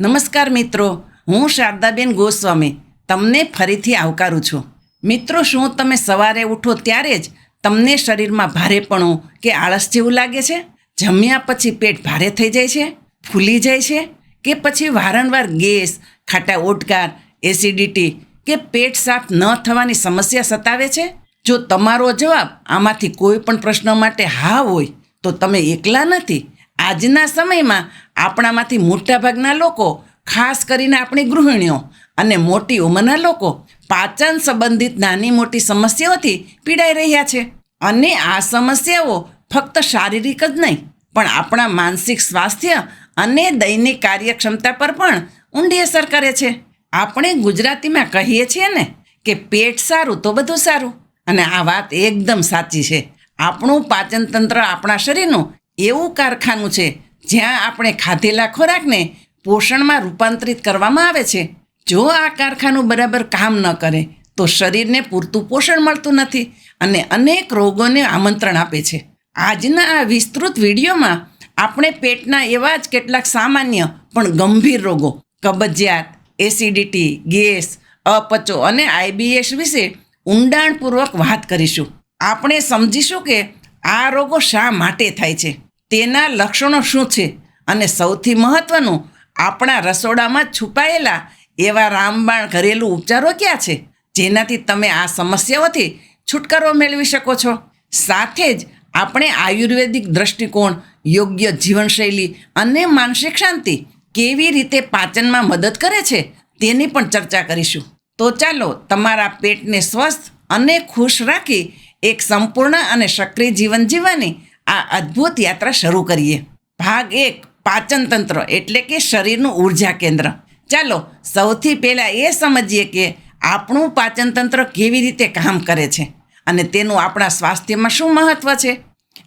નમસ્કાર મિત્રો, હું શારદાબેન ગોસ્વામી તમને ફરીથી આવકારું છું. મિત્રો, શું તમે સવારે ઉઠો ત્યારે જ તમને શરીરમાં ભારેપણું કે આળસ જેવું લાગે છે? જમ્યા પછી પેટ ભારે થઈ જાય છે? ફૂલી જાય છે? કે પછી વારંવાર ગેસ, ખાટા ઓટકાર, એસિડિટી કે પેટ સાફ ન થવાની સમસ્યા સતાવે છે? જો તમારો જવાબ આમાંથી કોઈ પણ પ્રશ્ન માટે હા હોય, તો તમે એકલા નથી આજના સમયમાં આપણામાંથી મોટાભાગના લોકો, ખાસ કરીને આપણી ગૃહિણીઓ અને મોટી ઉંમરના લોકો, પાચન સંબંધિત નાની મોટી સમસ્યાઓથી પીડાઈ રહ્યા છે. અને આ સમસ્યાઓ ફક્ત શારીરિક જ નહીં, પણ આપણા માનસિક સ્વાસ્થ્ય અને દૈનિક કાર્યક્ષમતા પર પણ ઊંડી અસર કરે છે. આપણે ગુજરાતીમાં કહીએ છીએ ને કે પેટ સારું તો બધું સારું. અને આ વાત એકદમ સાચી છે. આપણું પાચનતંત્ર આપણા શરીરનું એવું કારખાનું છે જ્યાં આપણે ખાધેલા ખોરાકને પોષણમાં રૂપાંતરિત કરવામાં આવે છે. જો આ કારખાનું બરાબર કામ ન કરે, તો શરીરને પૂરતું પોષણ મળતું નથી અને અનેક રોગોને આમંત્રણ આપે છે. આજના આ વિસ્તૃત વિડીયોમાં આપણે પેટના એવા જ કેટલાક સામાન્ય પણ ગંભીર રોગો, કબજિયાત, એસિડિટી, ગેસ, અપચો અને આઈબીએસ વિશે ઊંડાણપૂર્વક વાત કરીશું. આપણે સમજીશું કે આ રોગો શા માટે થાય છે. તેના લક્ષણો શું છે? અને સૌથી મહત્વનું, આપણા રસોડામાં છુપાયેલા એવા રામબાણ ઘરેલું ઉપચારો ક્યાં છે? જેનાથી તમે આ સમસ્યાઓથી છુટકારો મેળવી શકો છો. સાથે જ આપણે આયુર્વેદિક દૃષ્ટિકોણ યોગ્ય જીવનશૈલી અને માનસિક શાંતિ કેવી રીતે પાચનમાં મદદ કરે છે તેની પણ ચર્ચા કરીશું. તો ચાલો, તમારા પેટને સ્વસ્થ અને ખુશ રાખી એક સંપૂર્ણ અને સક્રિય જીવન જીવવાની આ અદ્ભુત યાત્રા શરૂ કરીએ. ભાગ એક, પાચન તંત્ર, એટલે કે શરીરનું ઊર્જા કેન્દ્ર. ચાલો, સૌથી પહેલાં એ સમજીએ કે આપણું પાચન તંત્ર કેવી રીતે કામ કરે છે અને તેનું આપણા સ્વાસ્થ્યમાં શું મહત્ત્વ છે?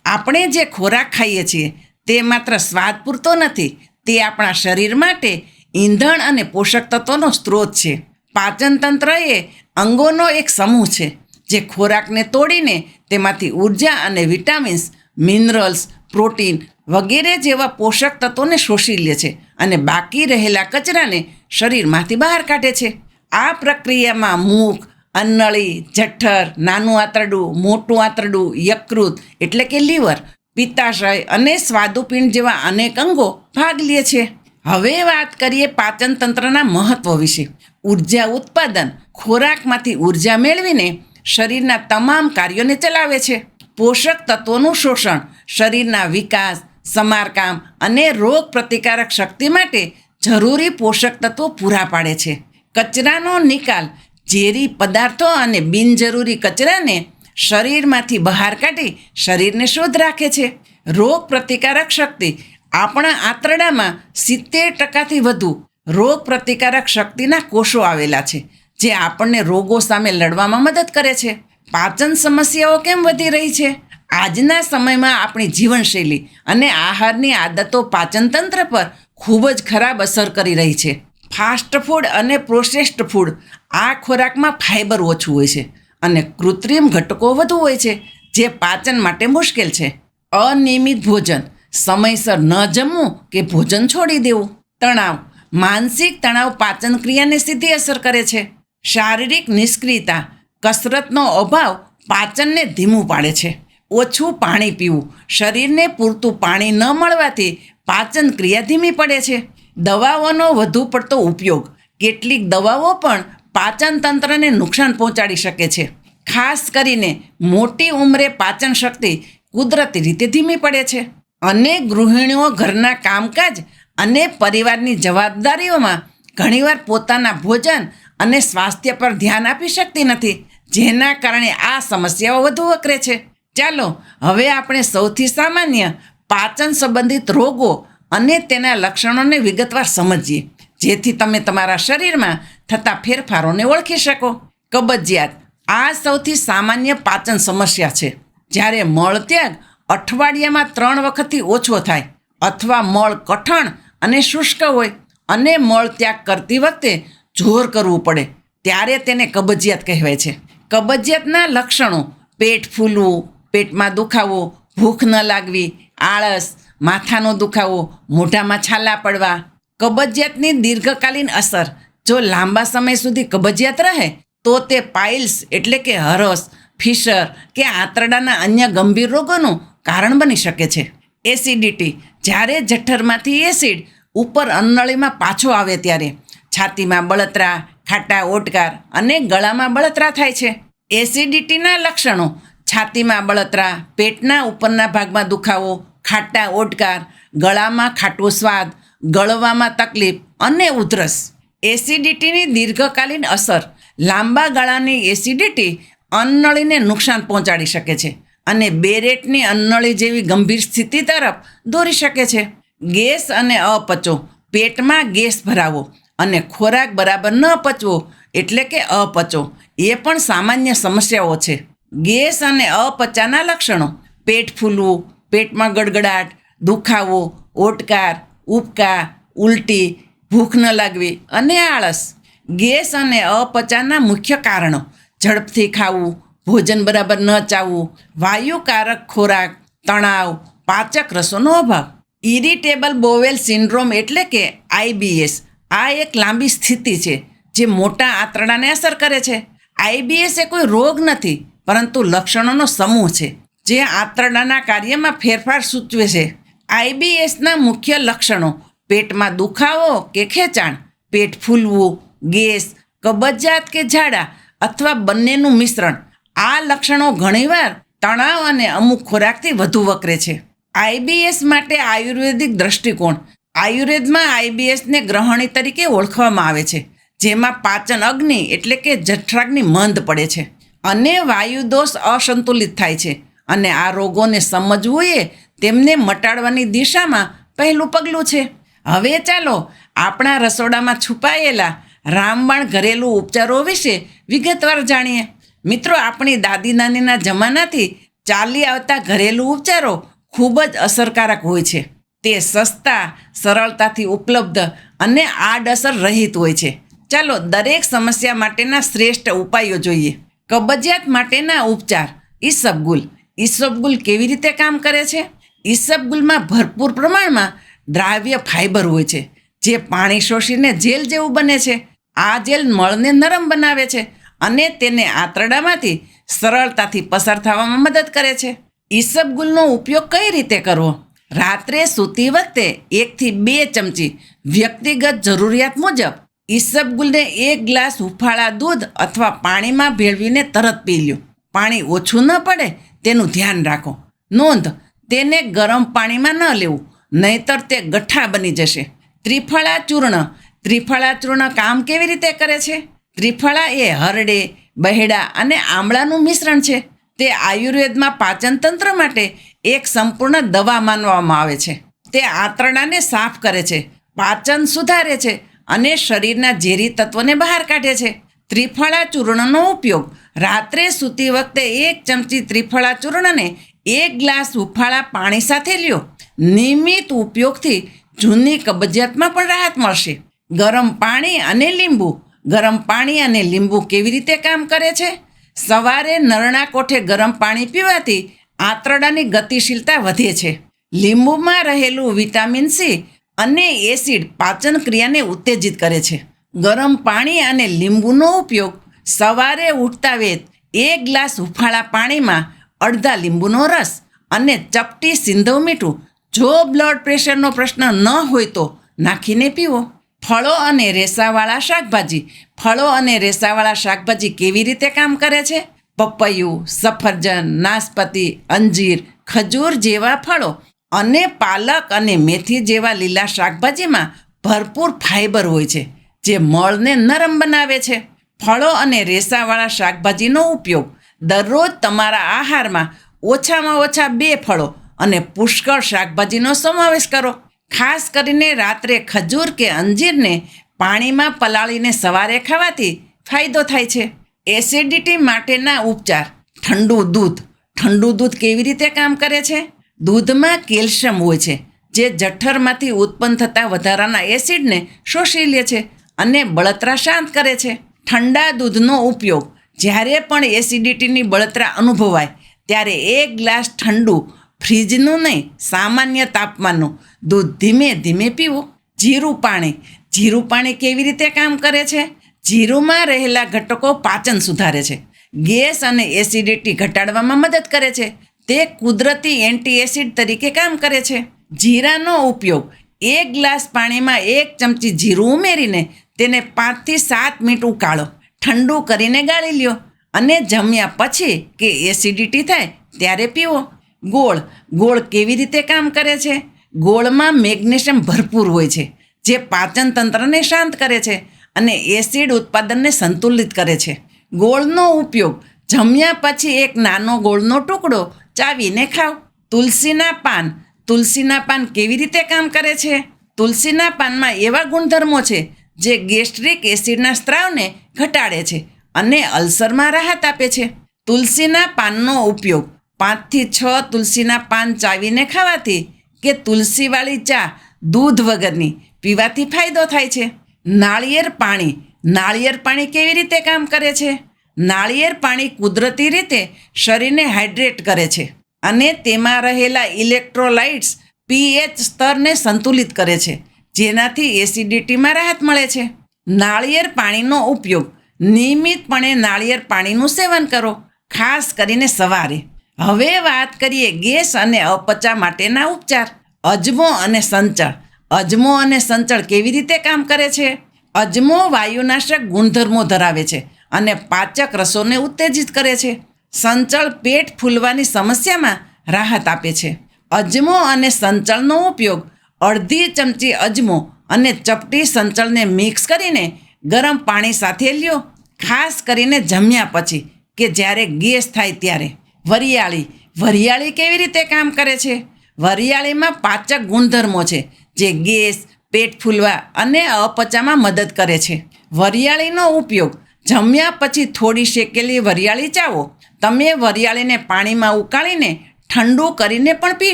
આપણે જે ખોરાક ખાઈએ છીએ, તે માત્ર સ્વાદ પૂરતો નથી, તે આપણા શરીર માટે ઈંધણ અને પોષક તત્વોનો સ્ત્રોત છે. પાચન તંત્ર એ અંગોનો એક સમૂહ છે, જે ખોરાકને તોડીને તેમાંથી ઊર્જા અને વિટામિન્સ મિનરલ્સ, પ્રોટીન વગેરે જેવા પોષક તત્વોને શોષી લે છે અને બાકી રહેલા કચરાને શરીરમાંથી બહાર કાઢે છે. આ પ્રક્રિયામાં મૂક, અન્નળી, જઠ્ઠર, નાનું આંતરડું, મોટું આંતરડું, યકૃત એટલે કે લીવર, પિત્તાશય અને સ્વાદુપિંડ જેવા અનેક અંગો ભાગ લે છે. હવે વાત કરીએ પાચન તંત્રના મહત્વ વિશે. ઊર્જા ઉત્પાદન ખોરાકમાંથી ઊર્જા મેળવીને શરીરના તમામ કાર્યોને ચલાવે છે. પોષક તત્વોનું શોષણ, શરીરના વિકાસ, સમારકામ અને રોગ પ્રતિકારક શક્તિ માટે જરૂરી પોષક તત્વો પૂરા પાડે છે. કચરાનો નિકાલ, ઝેરી પદાર્થો અને બિનજરૂરી કચરાને શરીરમાંથી બહાર કાઢી શરીરને શુદ્ધ રાખે છે. રોગ પ્રતિકારક શક્તિ આપણા આંતરડામાં સિત્તેર ટકાથી વધુ રોગ પ્રતિકારક શક્તિના કોષો આવેલા છે, જે આપણને રોગો સામે લડવામાં મદદ કરે છે. પાચન સમસ્યાઓ કેમ વધી રહી છે? આજના સમયમાં આપણી જીવનશૈલી અને આહારની આદતો પાચનતંત્ર પર ખૂબ જ ખરાબ અસર કરી રહી છે. ફાસ્ટ ફૂડ અને પ્રોસેસ્ડ ફૂડ આ ખોરાકમાં ફાઇબર ઓછું હોય છે અને કૃત્રિમ ઘટકો વધુ હોય છે, જે પાચન માટે મુશ્કેલ છે. અનિયમિત ભોજન, સમયસર ન જમવું કે ભોજન છોડી દેવું. તણાવ, માનસિક તણાવ પાચન ક્રિયાને સીધી અસર કરે છે. શારીરિક નિષ્ક્રિયતા કસરતનો અભાવ પાચનને ધીમું પાડે છે. ઓછું પાણી પીવું, શરીરને પૂરતું પાણી ન મળવાથી પાચન ક્રિયા ધીમી પડે છે. દવાઓનો વધુ પડતો ઉપયોગ, કેટલીક દવાઓ પણ પાચન તંત્રને નુકસાન પહોંચાડી શકે છે. ખાસ કરીને મોટી ઉંમરે પાચન શક્તિ કુદરતી રીતે ધીમી પડે છે. અને ગૃહિણીઓ ઘરના કામકાજ અને પરિવારની જવાબદારીઓમાં ઘણીવાર પોતાના ભોજન અને સ્વાસ્થ્ય પર ધ્યાન આપી શકતી નથી. જેના કારણે આ સમસ્યાઓ વધુ વકરે છે. ચાલો, હવે આપણે સૌથી સામાન્ય પાચન સંબંધિત રોગો અને તેના લક્ષણોને વિગતવાર સમજીએ, જેથી તમે તમારા શરીરમાં થતા ફેરફારોને ઓળખી શકો. કબજિયાત. આ સૌથી સામાન્ય પાચન સમસ્યા છે. જ્યારે મળત્યાગ અઠવાડિયામાં ત્રણ વખતથી ઓછો થાય અથવા મળ કઠણ અને શુષ્ક હોય અને મળત્યાગ કરતી વખતે જોર કરવું પડે, ત્યારે તેને કબજિયાત કહેવાય છે. કબજિયાતના લક્ષણો, પેટ ફૂલવું, પેટમાં દુખાવો, ભૂખ ન લાગવી, આળસ, માથાનો દુખાવો, મોઢામાં છાલા પડવા, કબજિયાતની દીર્ઘકાલીન અસર. જો લાંબા સમય સુધી કબજિયાત રહે, તો તે પાઇલ્સ એટલે કે હરસ, ફિશર કે આંતરડાના અન્ય ગંભીર રોગોનું કારણ બની શકે છે. એસિડિટી. જ્યારે જઠ્ઠરમાંથી એસિડ ઉપર અન્નળીમાં પાછો આવે ત્યારે છાતીમાં બળતરા ખાટા ઓટકાર અને ગળામાં બળતરા થાય છે. એસિડિટીના લક્ષણો, છાતીમાં બળતરા, પેટના ઉપરના ભાગમાં દુખાવો, ખાટા ઓટકાર, ગળામાં ખાટો સ્વાદ, ગળવામાં તકલીફ અને ઉધરસ. એસિડિટીની દીર્ઘકાલીન અસર લાંબા ગાળાની એસિડિટી અન્નળીને નુકસાન પહોંચાડી શકે છે અને બેરેટની અન્નળી જેવી ગંભીર સ્થિતિ તરફ દોરી શકે છે. ગેસ અને અપચો, પેટમાં ગેસ ભરાવો અને ખોરાક બરાબર ન પચવો એટલે કે અપચો. એ પણ સામાન્ય સમસ્યાઓ છે. ગેસ અને અપચાના લક્ષણો. પેટ ફૂલવું, પેટમાં ગડગડાટ, દુખાવો, ઓટકાર ઉપકા ઉલટી, ભૂખ ન લાગવી અને આળસ. ગેસ અને અપચાના મુખ્ય કારણો. ઝડપથી ખાવું, ભોજન બરાબર ન ચાવવું, વાયુકારક ખોરાક, તણાવ, પાચક રસોનો અભાવ. ઇરિટેબલ બોવેલ સિન્ડ્રોમ એટલે કે આઈબીએસ આ એક લાંબી સ્થિતિ છે, જે મોટા આંતરડાને અસર કરે છે. આઈબીએસ એ કોઈ રોગ નથી, પરંતુ લક્ષણોનો સમૂહ છે, જે આંતરડાના કાર્યમાં ફેરફાર સૂચવે છે. આઈબીએસના મુખ્ય લક્ષણો, પેટમાં દુખાવો કે ખેંચાણ, પેટ ફૂલવું, ગેસ, કબજિયાત કે ઝાડા અથવા બંનેનું મિશ્રણ. આ લક્ષણો ઘણીવાર તણાવ અને અમુક ખોરાકથી વધુ વકરે છે. આઈબીએસ માટે આયુર્વેદિક દ્રષ્ટિકોણ આયુર્વેદમાં આઈબીએસને ગ્રહણી તરીકે ઓળખવામાં આવે છે, જેમાં પાચન અગ્નિ એટલે કે જઠરાગ્નિ મંદ પડે છે અને વાયુદોષ અસંતુલિત થાય છે અને આ રોગોને સમજવું એ તેમને મટાડવાની દિશામાં પહેલું પગલું છે. હવે ચાલો આપણા રસોડામાં છુપાયેલા રામબાણ ઘરેલું ઉપચારો વિશે વિગતવાર જાણીએ. મિત્રો, આપણી દાદી નાનીના જમાનાથી ચાલી આવતા ઘરેલું ઉપચારો ખૂબ જ અસરકારક હોય છે. તે સસ્તા, સરળતાથી ઉપલબ્ધ અને આડઅસર રહિત હોય છે. ચાલો દરેક સમસ્યા માટેના શ્રેષ્ઠ ઉપાયો જોઈએ. કબજિયાત માટેના ઉપચાર. ઈસબગુલ ઈસબગુલ કેવી રીતે કામ કરે છે? ઈસબગુલમાં ભરપૂર પ્રમાણમાં દ્રાવ્ય ફાઇબર હોય છે, જે પાણી શોષીને જેલ જેવું બને છે. આ જેલ મળને નરમ બનાવે છે અને તેને આંતરડામાંથી સરળતાથી પસાર થવામાં મદદ કરે છે. ઈસબગુલનો ઉપયોગ કઈ રીતે કરવો? રાત્રે સૂતી વખતે એકથી બે ચમચી વ્યક્તિગત જરૂરિયાત મુજબ ઈસબગુલને એક ગ્લાસ હુફાળા દૂધ અથવા પાણીમાં ભેળવીને તરત પી લ્યો. પાણી ઓછું ન પડે તેનું ધ્યાન રાખો. નોંધ, તેને ગરમ પાણીમાં ન લેવું, નહીતર તે ગઠ્ઠા બની જશે. ત્રિફળા ચૂર્ણ. ત્રિફળા ચૂર્ણ કામ કેવી રીતે કરે છે? ત્રિફળા એ હરડે, બહેડા અને આમળાનું મિશ્રણ છે. તે આયુર્વેદમાં પાચન તંત્ર માટે એક સંપૂર્ણ દવા માનવામાં આવે છે. તે આંતરડાને સાફ કરે છે, પાચન સુધારે છે અને શરીરના ઝેરી તત્વોને બહાર કાઢે છે. ત્રિફળા ચૂર્ણનો ઉપયોગ. રાત્રે સૂતી વખતે એક ચમચી ત્રિફળા ચૂર્ણને એક ગ્લાસ હુફાળા પાણી સાથે લ્યો. નિયમિત ઉપયોગથી જૂની કબજિયાતમાં પણ રાહત મળશે. ગરમ પાણી અને લીંબુ. ગરમ પાણી અને લીંબુ કેવી રીતે કામ કરે છે? સવારે નરણા કોઠે ગરમ પાણી પીવાથી આંતરડાની ગતિશીલતા વધે છે. લીંબુમાં રહેલું વિટામિન સી અને એસિડ પાચન ક્રિયાને ઉત્તેજિત કરે છે. ગરમ પાણી અને લીંબુનો ઉપયોગ સવારે ઉઠતા વેત એક ગ્લાસ હુફાળા પાણીમાં અડધા લીંબુનો રસ અને ચપટી સિંધવ મીઠું, જો બ્લડ પ્રેશરનો પ્રશ્ન ન હોય તો નાખીને પીવો. ફળો અને રેસાવાળા શાકભાજી, ફળો અને રેસાવાળા શાકભાજી કેવી રીતે કામ કરે છે? પપૈયું, સફરજન, નાશપતિ, અંજીર, ખજૂર જેવા ફળો અને પાલક અને મેથી જેવા લીલા શાકભાજીમાં ભરપૂર ફાઇબર હોય છે, જે મળને નરમ બનાવે છે. ફળો અને રેસાવાળા શાકભાજીનો ઉપયોગ દરરોજ તમારા આહારમાં ઓછામાં ઓછા બે ફળો અને પુષ્કળ શાકભાજીનો સમાવેશ કરો. ખાસ કરીને રાત્રે ખજૂર કે અંજીરને પાણીમાં પલાળીને સવારે ખાવાથી ફાયદો થાય છે. એસિડિટી માટેના ઉપચાર. ઠંડુ દૂધ. ઠંડુ દૂધ કેવી રીતે કામ કરે છે? દૂધમાં કેલ્શિયમ હોય છે, જે જઠ્ઠરમાંથી ઉત્પન્ન થતા વધારાના એસિડને શોષી લે છે અને બળતરા શાંત કરે છે. ઠંડા દૂધનો ઉપયોગ. જ્યારે પણ એસિડિટીની બળતરા અનુભવાય, ત્યારે એક ગ્લાસ ઠંડુ ફ્રીજનું નહીં, સામાન્ય તાપમાનનું દૂધ ધીમે ધીમે પીવું. જીરું પાણી. જીરું પાણી કેવી રીતે કામ કરે છે? જીરુંમાં રહેલા ઘટકો પાચન સુધારે છે. ગેસ અને એસિડિટી ઘટાડવામાં મદદ કરે છે. તે કુદરતી એન્ટી એસિડ તરીકે કામ કરે છે. જીરાનો ઉપયોગ એક ગ્લાસ પાણીમાં એક ચમચી જીરું ઉમેરીને તેને પાંચથી સાત મિનિટ ઉકાળો. ઠંડુ કરીને ગાળી લ્યો અને જમ્યા પછી કે એસિડિટી થાય ત્યારે પીવો. ગોળ. ગોળ કેવી રીતે કામ કરે છે? ગોળમાં મેગ્નેશિયમ ભરપૂર હોય છે, જે પાચન તંત્રને શાંત કરે છે. અને એસિડ ઉત્પાદનને સંતુલિત કરે છે. ગોળનો ઉપયોગ, જમ્યા પછી એક નાનો ગોળનો ટુકડો ચાવીને ખાઓ. તુલસીના પાન તુલસીના પાન કેવી રીતે કામ કરે છે? તુલસીના પાનમાં એવા ગુણધર્મો છે જે ગેસ્ટ્રિક એસિડના સ્ત્રાવને ઘટાડે છે અને અલ્સરમાં રાહત આપે છે. તુલસીના પાનનો ઉપયોગ, પાંચથી છ તુલસીના પાન ચાવીને ખાવાથી કે તુલસીવાળી ચા દૂધ વગરની પીવાથી ફાયદો થાય છે. નાળિયેર પાણી. નાળિયેર પાણી કેવી રીતે કામ કરે છે? નાળિયેર પાણી કુદરતી રીતે શરીરને હાઇડ્રેટ કરે છે અને તેમાં રહેલા ઇલેક્ટ્રોલાઇટ્સ પીએચ સ્તરને સંતુલિત કરે છે, જેનાથી એસિડિટીમાં રાહત મળે છે. નાળિયેર પાણીનો ઉપયોગ નિયમિતપણે નાળિયેર પાણીનું સેવન કરો, ખાસ કરીને સવારે. હવે વાત કરીએ ગેસ અને અપચા માટેના ઉપચાર. અજમો અને સંચળ. અજમો અને સંચળ કેવી રીતે કામ કરે છે? અજમો વાયુનાશક ગુણધર્મો ધરાવે છે અને પાચક રસોને ઉત્તેજિત કરે છે. સંચળ પેટ ફૂલવાની સમસ્યામાં રાહત આપે છે. અજમો અને સંચળનો ઉપયોગ અડધી ચમચી અજમો અને ચપટી સંચળને મિક્સ કરીને ગરમ પાણી સાથે લ્યો. ખાસ કરીને જમ્યા પછી કે જ્યારે ગેસ થાય ત્યારે. વરિયાળી. વરિયાળી કેવી રીતે કામ કરે છે? વરિયાળીમાં પાચક ગુણધર્મો છે. જે ગેસ, પેટ ફૂલવા અને અપચામાં મદદ કરે છે. વરિયાળીનો ઉપયોગ. જમ્યા પછી થોડી શેકેલી વરિયાળી ચાવો. તમે વરિયાળીને પાણીમાં ઉકાળીને ઠંડુ કરીને પણ પી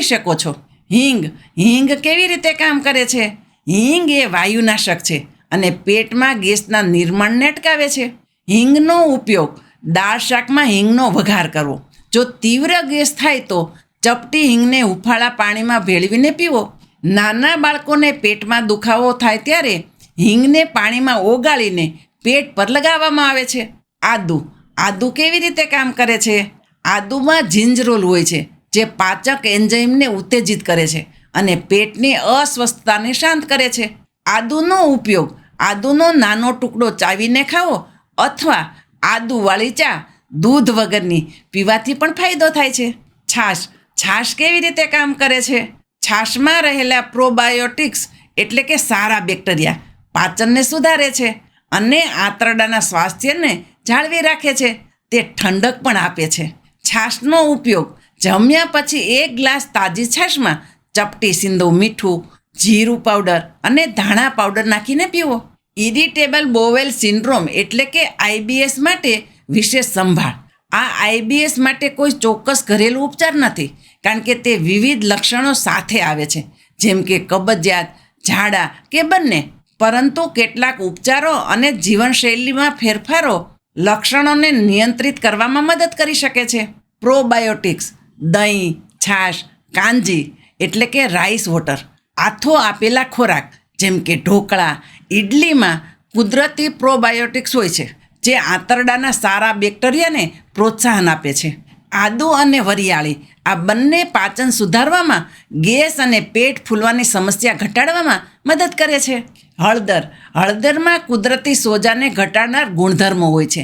શકો છો. હિંગ. હિંગ કેવી રીતે કામ કરે છે? હિંગ એ વાયુનાશક છે અને પેટમાં ગેસના નિર્માણને અટકાવે છે. હિંગનો ઉપયોગ. દાળ શાકમાં હિંગનો વઘાર કરવો. જો તીવ્ર ગેસ થાય તો ચપટી હિંગને હુફાળા પાણીમાં ભેળવીને પીવો. નાના બાળકોને પેટમાં દુખાવો થાય ત્યારે હિંગને પાણીમાં ઓગાળીને પેટ પર લગાવવામાં આવે છે. આદુ. આદુ કેવી રીતે કામ કરે છે? આદુમાં જિંજરોલ હોય છે, જે પાચક એન્ઝાઇમને ઉત્તેજિત કરે છે અને પેટની અસ્વસ્થતાને શાંત કરે છે. આદુનો ઉપયોગ, આદુનો નાનો ટુકડો ચાવીને ખાવો અથવા આદુવાળી ચા, દૂધ વગરની પીવાથી પણ ફાયદો થાય છે. છાશ. છાશ કેવી રીતે કામ કરે છે? છાશમાં રહેલા પ્રોબાયોટિક્સ એટલે કે સારા બેક્ટેરિયા પાચનને સુધારે છે અને આંતરડાના સ્વાસ્થ્યને જાળવી રાખે છે. તે ઠંડક પણ આપે છે. છાશનો ઉપયોગ જમ્યા પછી એક ગ્લાસ તાજી છાશમાં ચપટી સિંધુ મીઠું, જીરું પાવડર અને ધાણા પાવડર નાખીને પીવો. ઇરિટેબલ બોવેલ સિન્ડ્રોમ એટલે કે આઈબીએસ માટે વિશેષ સંભાળ. આ આઈબીએસ માટે કોઈ ચોક્કસ ઘરેલું ઉપચાર નથી, કારણ કે તે વિવિધ લક્ષણો સાથે આવે છે. જેમ કે કબજિયાત, ઝાડા કે બંને. પરંતુ કેટલાક ઉપચારો અને જીવનશૈલીમાં ફેરફારો લક્ષણોને નિયંત્રિત કરવામાં મદદ કરી શકે છે. પ્રોબાયોટિક્સ, દહીં, છાશ, કાંજી, એટલે કે રાઈસ વોટર, આથો આપેલા ખોરાક, જેમ કે ઢોકળા ઇડલીમાં કુદરતી પ્રોબાયોટિક્સ હોય છે. જે આંતરડાના સારા બેક્ટેરિયાને પ્રોત્સાહન આપે છે. આદુ અને વરિયાળી, આ બંને પાચન સુધારવામાં ગેસ અને પેટ ફૂલવાની સમસ્યા ઘટાડવામાં મદદ કરે છે. હળદર, હળદરમાં કુદરતી સોજાને ઘટાડનાર ગુણધર્મો હોય છે,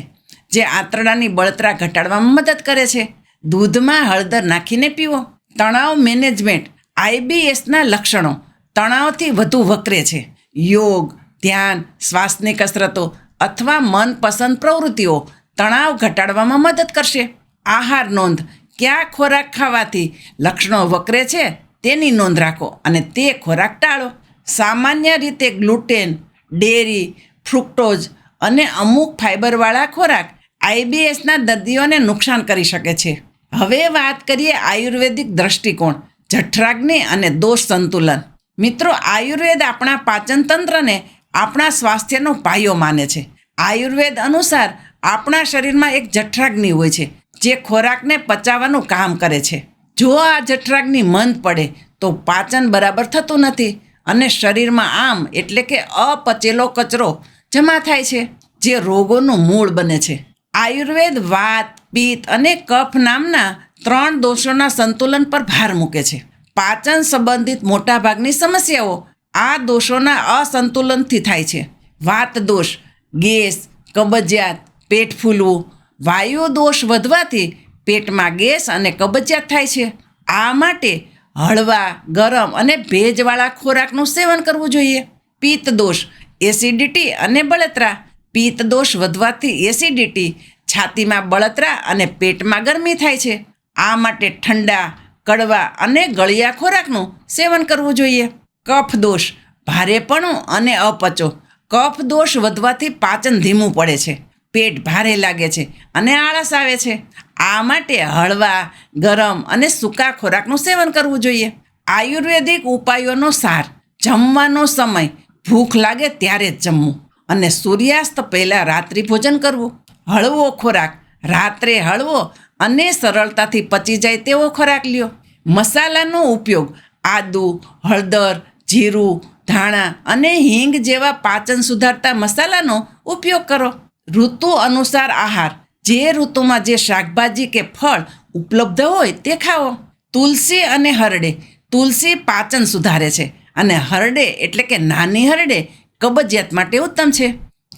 જે આંતરડાની બળતરા ઘટાડવામાં મદદ કરે છે. દૂધમાં હળદર નાખીને પીવો. તણાવ મેનેજમેન્ટ આઈબીએસના લક્ષણો તણાવથી વધુ વકરે છે. યોગ, ધ્યાન, શ્વાસની કસરતો અથવા મનપસંદ પ્રવૃત્તિઓ તણાવ ઘટાડવામાં મદદ કરશે. આહાર નોંધ કયા ખોરાક ખાવાથી લક્ષણો વકરે છે તેની નોંધ રાખો અને તે ખોરાક ટાળો. સામાન્ય રીતે ગ્લુટેન, ડેરી, ફ્રુક્ટોઝ અને અમુક ફાઇબરવાળા ખોરાક આઈબીએસના દર્દીઓને નુકસાન કરી શકે છે. હવે વાત કરીએ આયુર્વેદિક દ્રષ્ટિકોણ, જઠરાગ્નિ અને દોષ સંતુલન. મિત્રો, આયુર્વેદ આપણા પાચન તંત્રને આપણા સ્વાસ્થ્યનો પાયો માને છે. આયુર્વેદ અનુસાર આપણા શરીરમાં એક જઠરાગ્નિ હોય છે, જે ખોરાકને પચાવવાનું કામ કરે છે. જો આ જઠરાગ્નિ મંદ પડે, તો પાચન બરાબર થતું નથી અને શરીરમાં આમ એટલે કે અપચેલો કચરો જમા થાય છે, જે રોગોનું મૂળ બને છે. આયુર્વેદ વાત, પિત્ત અને કફ નામના ત્રણ દોષોના સંતુલન પર ભાર મૂકે છે. પાચન સંબંધિત મોટાભાગની સમસ્યાઓ આ દોષોના અસંતુલનથી થાય છે. વાત દોષ ગેસ, કબજિયાત, પેટ ફૂલવું. વાયુ દોષ વધવાથી પેટમાં ગેસ અને કબજિયાત થાય છે. આ માટે હળવા, ગરમ અને ભેજવાળા ખોરાકનું સેવન કરવું જોઈએ. પિત્ત દોષ, એસિડિટી અને બળતરા. પિત્ત દોષ વધવાથી એસિડિટી છાતીમાં બળતરા અને પેટમાં ગરમી થાય છે. આ માટે ઠંડા, કડવા અને ગળિયા ખોરાકનું સેવન કરવું જોઈએ. કફ દોષ, ભારેપણું અને અપચો. કફ દોષ વધવાથી પાચન ધીમું પડે છે. પેટ ભારે લાગે છે અને આળસ આવે છે. આ માટે હળવા, ગરમ અને સૂકા ખોરાકનું સેવન કરવું જોઈએ. આયુર્વેદિક ઉપાયોનો સાર. જમવાનો સમય. ભૂખ લાગે ત્યારે જ જમવું. અને સૂર્યાસ્ત પહેલાં રાત્રિ ભોજન કરવું. હળવો ખોરાક. રાત્રે હળવો અને સરળતાથી પચી જાય તેવો ખોરાક લ્યો. મસાલાનો ઉપયોગ. આદુ, હળદર જીરું, ધાણા અને હિંગ જેવા પાચન સુધારતા મસાલાનો ઉપયોગ કરો. ઋતુ અનુસાર આહાર. જે ઋતુમાં જે શાકભાજી કે ફળ ઉપલબ્ધ હોય તે ખાઓ. તુલસી અને હરડે. તુલસી પાચન સુધારે છે અને હરડે એટલે કે નાની હરડે કબજિયાત માટે ઉત્તમ છે.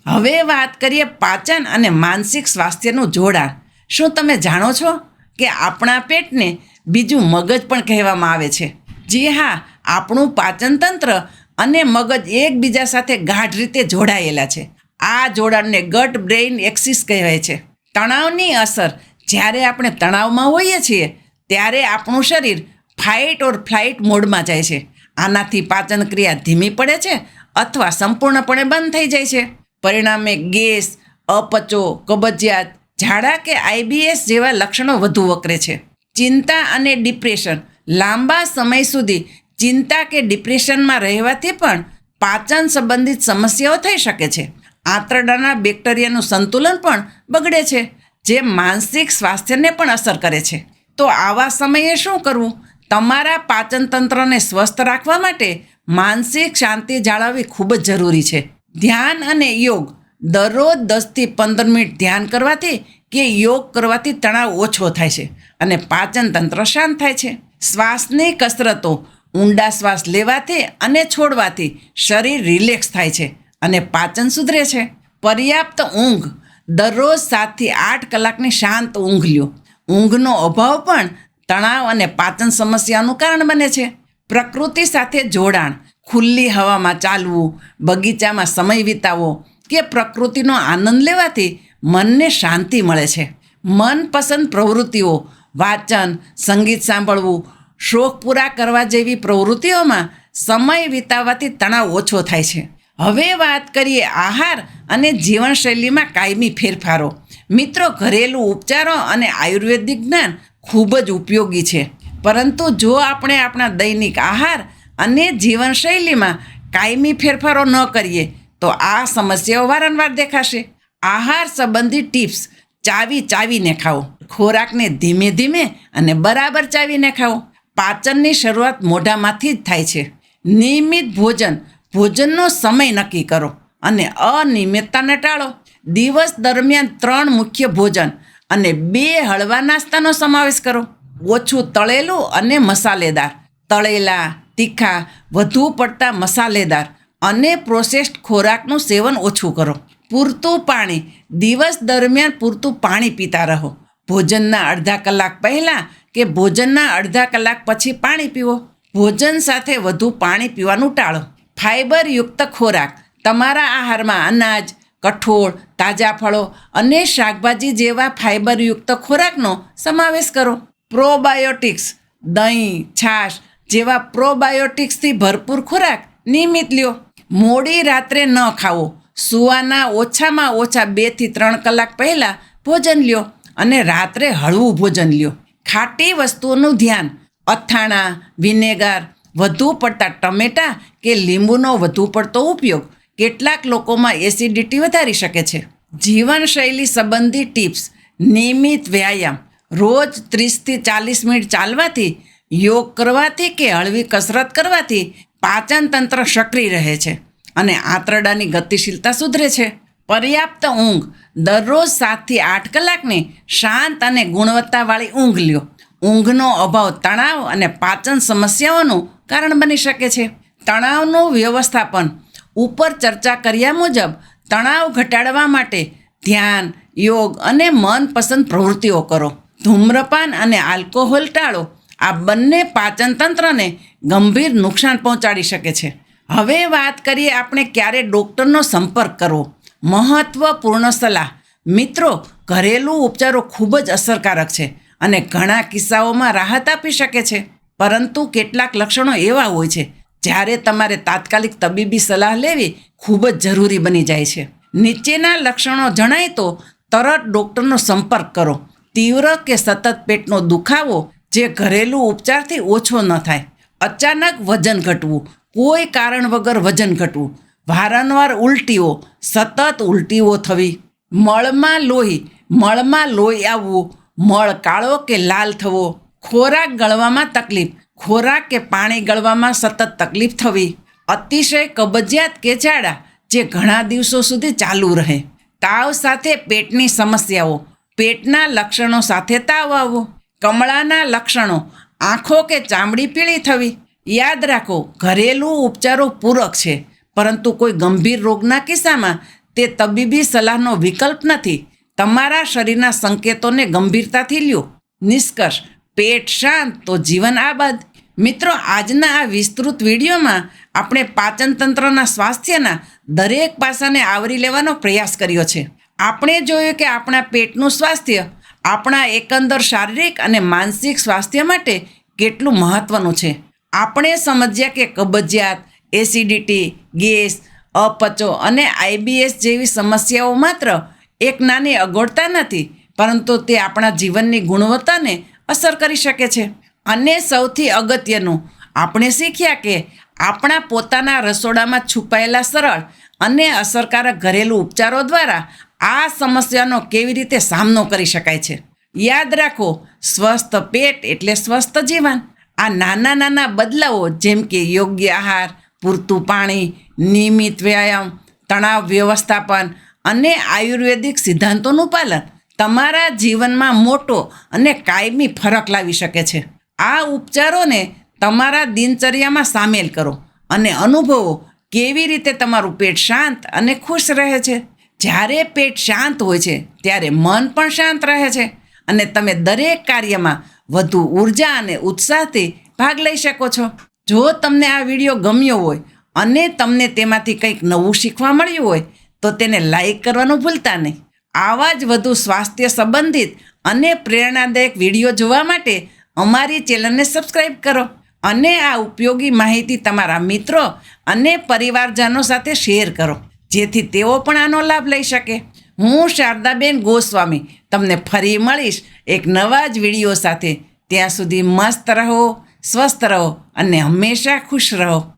હવે વાત કરીએ પાચન અને માનસિક સ્વાસ્થ્યનું જોડાણ. શું તમે જાણો છો કે આપણા પેટને બીજું મગજ પણ કહેવામાં આવે છે? જી હા આપણું પાચનતંત્ર અને મગજ એકબીજા સાથે ગાઢ રીતે જોડાયેલા છે. આ જોડાણને ગટ બ્રેઇન એક્સિસ કહેવાય છે. તણાવની અસર જ્યારે આપણે તણાવમાં હોઈએ છીએ, ત્યારે આપણું શરીર ફાઇટ ઓર ફ્લાઇટ મોડમાં જાય છે. આનાથી પાચન ક્રિયા ધીમી પડે છે અથવા સંપૂર્ણપણે બંધ થઈ જાય છે. પરિણામે ગેસ, અપચો, કબજિયાત, ઝાડા કે આઈબીએસ જેવા લક્ષણો વધુ વકરે છે. ચિંતા અને ડિપ્રેશન લાંબા સમય સુધી ચિંતા કે ડિપ્રેશનમાં રહેવાથી પણ પાચન સંબંધિત સમસ્યાઓ થઈ શકે છે. આંતરડાના બેક્ટેરિયાનું સંતુલન પણ બગડે છે, જે માનસિક સ્વાસ્થ્યને પણ અસર કરે છે. તો આવા સમયે શું કરવું? તમારા પાચન તંત્રને સ્વસ્થ રાખવા માટે માનસિક શાંતિ જાળવવી ખૂબ જ જરૂરી છે. ધ્યાન અને યોગ દરરોજ દસથી પંદર મિનિટ ધ્યાન કરવાથી કે યોગ કરવાથી તણાવ ઓછો થાય છે અને પાચન તંત્ર શાંત થાય છે. શ્વાસની કસરતો ઊંડા શ્વાસ લેવાથી અને છોડવાથી શરીર રિલેક્સ થાય છે અને પાચન સુધરે છે. પર્યાપ્ત ઊંઘ. દરરોજ સાતથી આઠ કલાકની શાંત ઊંઘ લ્યો ઊંઘનો અભાવ પણ તણાવ અને પાચન સમસ્યાનું કારણ બને છે. પ્રકૃતિ સાથે જોડાણ. ખુલ્લી હવામાં ચાલવું, બગીચામાં સમય વિતાવવો કે પ્રકૃતિનો આનંદ લેવાથી મનને શાંતિ મળે છે. મનપસંદ પ્રવૃત્તિઓ, વાંચન, સંગીત સાંભળવું શોખ પૂરા કરવા જેવી પ્રવૃત્તિઓમાં સમય વિતાવવાથી તણાવ ઓછો થાય છે. હવે વાત કરીએ આહાર અને જીવનશૈલીમાં કાયમી ફેરફારો. મિત્રો, ઘરેલું ઉપચારો અને આયુર્વેદિક જ્ઞાન ખૂબ જ ઉપયોગી છે. પરંતુ જો આપણે આપણા દૈનિક આહાર અને જીવનશૈલીમાં કાયમી ફેરફારો ન કરીએ, તો આ સમસ્યાઓ વારંવાર દેખાશે. આહાર સંબંધી ટિપ્સ ચાવી ચાવીને ખાઓ. ખોરાકને ધીમે ધીમે અને બરાબર ચાવીને ખાઓ. પાચનની શરૂઆત મોઢામાંથી જ થાય છે. નિયમિત ભોજન, ભોજનનો સમય નક્કી કરો અને અનિયમિતતાને ટાળો. દિવસ દરમિયાન ત્રણ મુખ્ય ભોજન અને બે હળવા નાસ્તાનો સમાવેશ કરો. ઓછું તળેલું અને મસાલેદાર. તળેલા, તીખા, વધુ પડતા મસાલેદાર અને પ્રોસેસ્ડ ખોરાકનું સેવન ઓછું કરો. પૂરતું પાણી, દિવસ દરમિયાન પૂરતું પાણી પીતા રહો. ભોજનના અડધા કલાક પહેલાં કે ભોજનના અડધા કલાક પછી પાણી પીવો. ભોજન સાથે વધુ પાણી પીવાનું ટાળો. ફાઇબરયુક્ત ખોરાક, તમારા આહારમાં અનાજ, કઠોળ, તાજા ફળો અને શાકભાજી જેવા ફાઇબરયુક્ત ખોરાકનો સમાવેશ કરો. પ્રોબાયોટિક્સ, દહીં, છાશ જેવા પ્રોબાયોટિક્સથી ભરપૂર ખોરાક નિયમિત લ્યો. મોડી રાત્રે ન ખાવો. સુવાના ઓછામાં ઓછા બેથી ત્રણ કલાક પહેલાં ભોજન લ્યો અને રાત્રે હળવું ભોજન લ્યો. ખાટી વસ્તુઓનું ધ્યાન, અથાણા, વિનેગર, વધુ પડતા ટમેટાં કે લીંબુનો વધુ પડતો ઉપયોગ કેટલાક લોકોમાં એસિડિટી વધારી શકે છે. જીવનશૈલી સંબંધી ટિપ્સ, નિયમિત વ્યાયામ, રોજ ત્રીસથી ચાલીસ મિનિટ ચાલવાથી, યોગ કરવાથી કે હળવી કસરત કરવાથી પાચન તંત્ર સક્રિય રહે છે અને આંતરડાની ગતિશીલતા સુધરે છે. પર્યાપ્ત ઊંઘ. દરરોજ સાતથી આઠ કલાકની શાંત અને ગુણવત્તાવાળી ઊંઘ લ્યો. ઊંઘનો અભાવ તણાવ અને પાચન સમસ્યાઓનું કારણ બની શકે છે. તણાવનું વ્યવસ્થાપન. ઉપર ચર્ચા કર્યા મુજબ, તણાવ ઘટાડવા માટે ધ્યાન, યોગ અને મનપસંદ પ્રવૃત્તિઓ કરો. ધૂમ્રપાન અને આલ્કોહોલ ટાળો. આ બંને પાચન તંત્રને ગંભીર નુકસાન પહોંચાડી શકે છે. હવે વાત કરીએ આપણે ક્યારે ડૉક્ટરનો સંપર્ક કરવો. મહત્વપૂર્ણ સલાહ. મિત્રો, ઘરેલું ઉપચારો ખૂબ જ અસરકારક છે અને ઘણા કિસ્સાઓમાં રાહત આપી શકે છે. પરંતુ કેટલાક લક્ષણો એવા હોય છે, જ્યારે તમારે તાત્કાલિક તબીબી સલાહ લેવી ખૂબ જ જરૂરી બની જાય છે. નીચેના લક્ષણો જણાય તો તરત ડૉક્ટરનો સંપર્ક કરો. તીવ્ર કે સતત પેટનો દુખાવો જે ઘરેલું ઉપચારથી ઓછો ન થાય. અચાનક વજન ઘટવું. કોઈ કારણ વગર વજન ઘટવું. વારંવાર ઉલટીઓ, સતત ઉલટીઓ થવી. મળમાં લોહી મળમાં લોહી આવવું. મળ કાળો કે લાલ થવો. ખોરાક ગળવામાં તકલીફ, ખોરાક કે પાણી ગળવામાં સતત તકલીફ થવી. અતિશય કબજિયાત કે ઝાડા જે ઘણા દિવસો સુધી ચાલુ રહે. તાવ સાથે પેટની સમસ્યાઓ, પેટના લક્ષણો સાથે તાવ આવવો. કમળાના લક્ષણો, આંખો કે ચામડી પીળી થવી. યાદ રાખો, ઘરેલું ઉપચારો પૂરક છે. પરંતુ કોઈ ગંભીર રોગના કિસ્સામાં તે તબીબી સલાહનો વિકલ્પ નથી. તમારા શરીરના સંકેતોને ગંભીરતાથી લ્યો. નિષ્કર્ષ, પેટ શાંત, તો જીવન આબાદ. મિત્રો, આજના આ વિસ્તૃત વિડીયોમાં આપણે પાચનતંત્રના સ્વાસ્થ્યના દરેક પાસાને આવરી લેવાનો પ્રયાસ કર્યો છે. આપણે જોયું કે આપણા પેટનું સ્વાસ્થ્ય, આપણા એકંદર શારીરિક અને માનસિક સ્વાસ્થ્ય માટે કેટલું મહત્ત્વનું છે. આપણે સમજ્યા કે કબજિયાત એસિડિટી, ગેસ, અપચો અને આઈબીએસ જેવી સમસ્યાઓ માત્ર એક નાની અગવડતા નથી, પરંતુ તે આપણા જીવનની ગુણવત્તાને અસર કરી શકે છે. અને સૌથી અગત્યનું, આપણે શીખ્યા કે આપણા પોતાના રસોડામાં છુપાયેલા સરળ અને અસરકારક ઘરેલું ઉપચારો દ્વારા આ સમસ્યાનો કેવી રીતે સામનો કરી શકાય છે. યાદ રાખો, સ્વસ્થ પેટ એટલે સ્વસ્થ જીવન. આ નાના નાના બદલાવો જેમ કે યોગ્ય આહાર પૂરતું પાણી, નિયમિત વ્યાયામ, તણાવ વ્યવસ્થાપન અને આયુર્વેદિક સિદ્ધાંતોનું પાલન તમારા જીવનમાં મોટો અને કાયમી ફરક લાવી શકે છે. આ ઉપચારોને તમારા દિનચર્યામાં સામેલ કરો અને અનુભવો કેવી રીતે તમારું પેટ શાંત અને ખુશ રહે છે. જ્યારે પેટ શાંત હોય છે, ત્યારે મન પણ શાંત રહે છે અને તમે દરેક કાર્યમાં વધુ ઊર્જા અને ઉત્સાહથી ભાગ લઈ શકો છો. જો તમને આ વીડિયો ગમ્યો હોય અને તમને તેમાંથી કંઈક નવું શીખવા મળ્યું હોય, તો તેને લાઈક કરવાનું ભૂલતા નહીં. આવા જ વધુ સ્વાસ્થ્ય સંબંધિત અને પ્રેરણાદાયક વીડિયો જોવા માટે અમારી ચેનલને સબસ્ક્રાઈબ કરો અને આ ઉપયોગી માહિતી તમારા મિત્રો અને પરિવારજનો સાથે શેર કરો, જેથી તેઓ પણ આનો લાભ લઈ શકે. હું શારદાબેન ગોસ્વામી, તમને ફરી મળીશ એક નવા જ વીડિયો સાથે. ત્યાં સુધી મસ્ત રહો. સ્વસ્થ રહો અને હંમેશા ખુશ રહો.